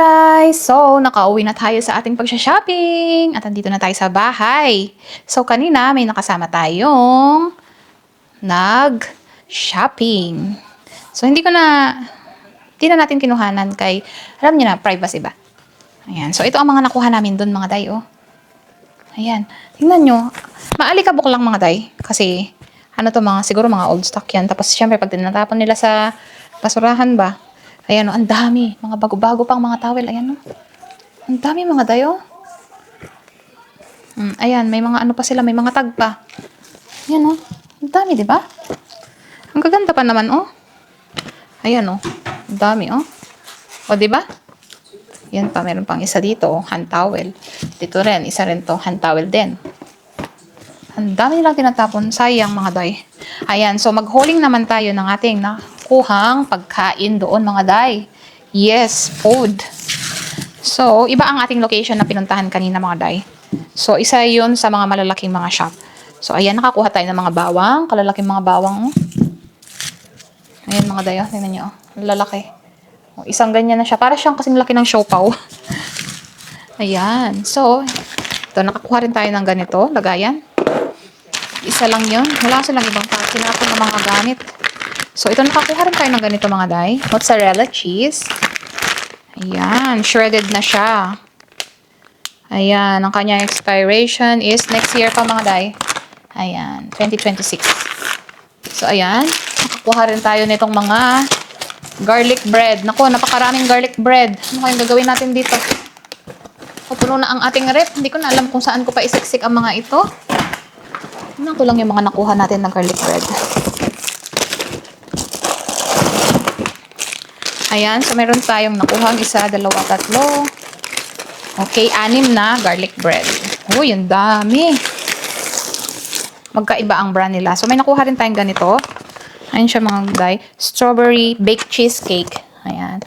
guys! So, nakauwi na tayo sa ating pagsha-shopping at andito na tayo sa bahay. So, kanina may nakasama tayong nag-shopping. So, hindi ko na, hindi na natin kinuhanan kay, alam niyo na, privacy ba? Ayan. So, ito ang mga nakuha namin doon mga day, oh. Ayan. Tingnan nyo. Maalikabok lang mga day. Kasi, ano to mga, siguro mga old stock yan. Tapos, syempre, pag tinatapon nila sa basurahan ba, ayan o, ang dami. Mga bago-bago pang mga towel. Ayan o. Ang dami mga day, oh. Mm, ayan, may mga ano pa sila, may mga tag pa. Ayan o. Ang dami, di ba? Ang gaganda pa naman, oh. Ayan o. Ang dami, oh. O, di ba? Yan pa, meron pang isa dito, oh, hand towel. Dito rin, isa rin to, hand towel din. Ang dami nilang tinatapon. Sayang mga day. Ayan, so mag-hauling naman tayo ng ating nakuhang pagkain doon mga day. Yes, food. So, iba ang ating location na pinuntahan kanina mga day. So, isa yun sa mga malalaking mga shop. So, ayan, nakakuha tayo ng mga bawang. Kalalaking mga bawang. oh. Ayan mga day, oh. Tingnan nyo, oh. Lalaki. Oh, isang ganyan na siya. Para siyang kasing laki ng siopaw. Ayan. So, ito, nakakuha rin tayo ng ganito. Lagayan. Isa lang yun. Wala silang ibang pa. Sinapon ng mga gamit. So, ito, nakakuha rin tayo ng ganito mga day. Mozzarella cheese. Ayan. Shredded na siya. Ayan. Ang kanyang expiration is next year pa mga day. Ayan. 2026. So, ayan. Nakakuha rin tayo nitong mga garlic bread. Naku, napakaraming garlic bread. Ano kayong gagawin natin dito? Pupuno na ang ating rep. Hindi ko na alam kung saan ko pa isiksik ang mga ito. Tingnan ko lang yung mga nakuha natin ng garlic bread. Ayan, so meron tayong nakuha isa, dalawa, tatlo. Okay, anim na garlic bread. Uy, ang dami. Magkaiba ang brand nila. So may nakuha rin tayong ganito. Ayan siya mga guy. Strawberry baked cheesecake. Ayan.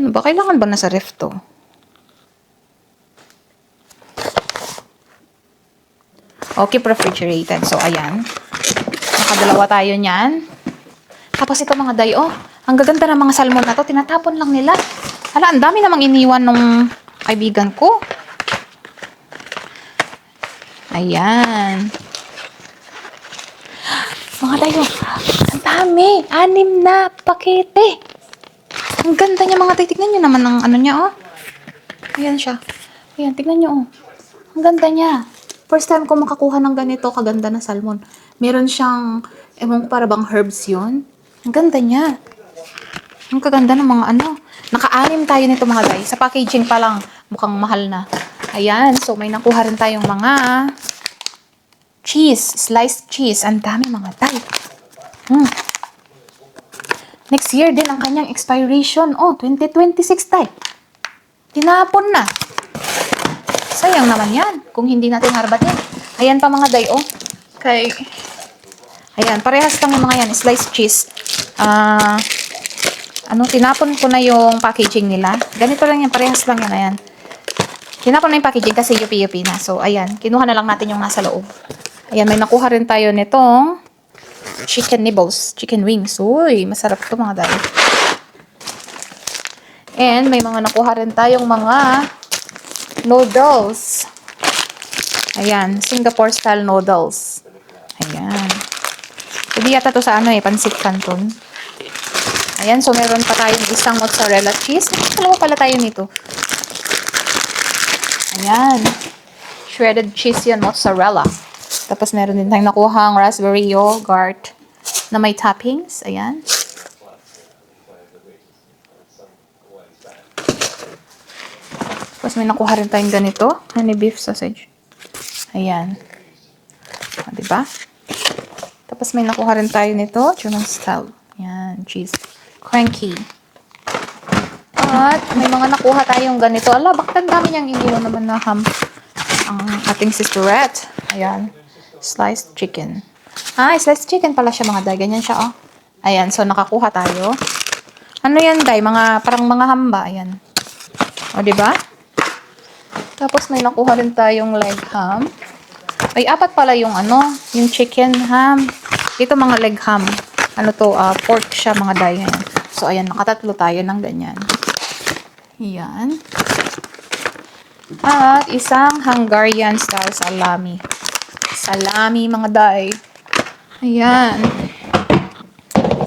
Ano ba? Kailangan ba nasa ref to? Okay, refrigerated. So, ayan. Nakadalawa tayo niyan. Tapos ito mga day, oh. Ang gaganda ng mga salmon na to. Tinatapon lang nila. Hala, ang dami namang iniwan nung kaibigan ko. Ayan. Mga day, oh. Ang dami. Anim na pakete. Ang ganda niya mga tay. Tignan niyo naman ang ano niya, oh. Ayan siya. Ayan, tignan niyo, oh. Ang ganda niya. First time ko makakuha ng ganito, kaganda na salmon. Meron siyang, ewan para bang herbs yun. Ang ganda niya. Ang kaganda ng mga ano. Naka-anim tayo nito mga guys. Sa packaging pa lang, mukhang mahal na. Ayan, so may nakuha rin tayong mga cheese, sliced cheese. Ang dami mga tay. Hmm. Next year din ang kanyang expiration. Oh, 2026 tay. Tinapon na. Sayang naman yan kung hindi natin harbatin. Ayan pa mga day, oh. Kay... Ayan, parehas yung mga yan. Sliced cheese. Ah... ano, tinapon ko na yung packaging nila. Ganito lang yan, parehas lang yan. Ayan. Tinapon na yung packaging kasi yupi-yupi na. So, ayan. Kinuha na lang natin yung nasa loob. Ayan, may nakuha rin tayo nitong chicken nibbles. Chicken wings. Uy, masarap to mga day. And may mga nakuha rin tayong mga noodles. Ayan, Singapore style noodles. Ayan. Hindi yata to sa ano eh, pansit canton. Ayan, so meron pa tayong isang mozzarella cheese. Dalawa pala tayo nito. Ayan. Shredded cheese yan, mozzarella. Tapos meron din tayong nakuhang raspberry yogurt na may toppings. Ayan. Tapos may nakuha rin tayong ganito. Honey beef sausage. Ayan. O, diba? Tapos may nakuha rin tayo nito. German style. Ayan. Cheese. Cranky. At may mga nakuha tayong ganito. Ala, bakit ang dami niyang iniwan naman na ham? Ang ating sisterette. Ayan. Sliced chicken. Ah, sliced chicken pala siya mga day. Ganyan siya, oh. Ayan. So, nakakuha tayo. Ano yan, day? Mga, parang mga hamba. Ayan. O, diba? Tapos may nakuha rin tayong leg ham. Ay, apat pala yung ano, yung chicken ham. Ito mga leg ham. Ano to, ah, pork siya mga day. Ayan. So, ayan, nakatatlo tayo ng ganyan. Yan. At isang Hungarian style salami. Salami, mga day. Ayan.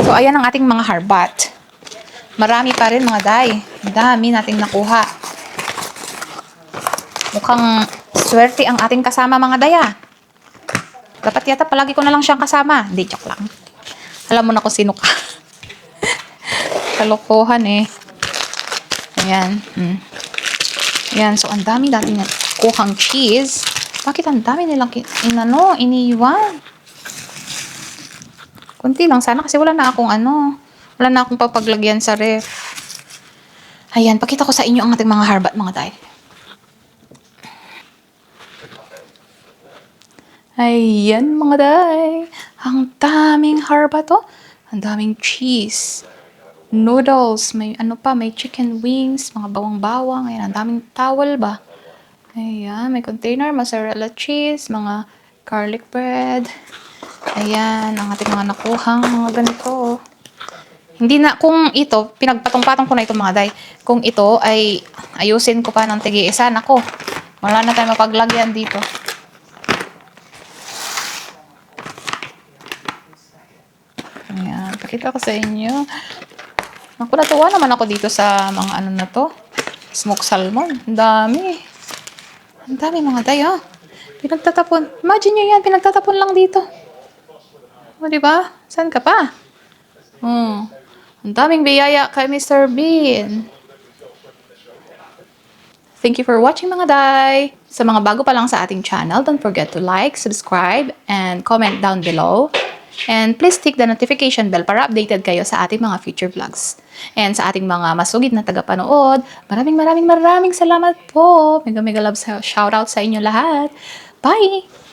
So, ayan ang ating mga harbat. Marami pa rin, mga day. Dami nating nakuha. Mukhang swerte ang ating kasama, mga daya. Dapat yata palagi ko na lang siyang kasama. Hindi, joke lang. Alam mo na kung sino ka. Kalokohan eh. Ayan. Mm. Ayan, so ang dami natin na kuhang cheese. Bakit ang dami nilang inano, iniwan? Kunti lang sana kasi wala na akong ano. Wala na akong papaglagyan sa ref. Ayan, pakita ko sa inyo ang ating mga harbat mga tay. Ayan mga day. Ang daming harbat oh. Ang daming cheese. Noodles. May ano pa, may chicken wings, mga bawang-bawang. Ayan, ang daming towel ba? Ayan, may container, mozzarella cheese, mga garlic bread. Ayan, ang ating mga nakuhang mga ganito. Hindi na, kung ito, pinagpatong-patong ko na ito mga day. Kung ito ay ayusin ko pa ng tigi isa, nako. Wala na tayo mapaglagyan dito. Ayan, pakita ko sa inyo. Naku, natuwa naman ako dito sa mga ano na to. Smoked salmon. Ang dami. Ang dami mga day, ah. Pinagtatapon. Imagine nyo yan, pinagtatapon lang dito. O, di ba? Saan ka pa? Hmm. Ang daming biyaya kay Mr. Bean. Thank you for watching mga day. Sa mga bago pa lang sa ating channel, don't forget to like, subscribe, and comment down below. And please tick the notification bell para updated kayo sa ating mga future vlogs. And sa ating mga masugid na tagapanood, maraming maraming maraming salamat po. Mega mega love shoutout sa inyo lahat. Bye!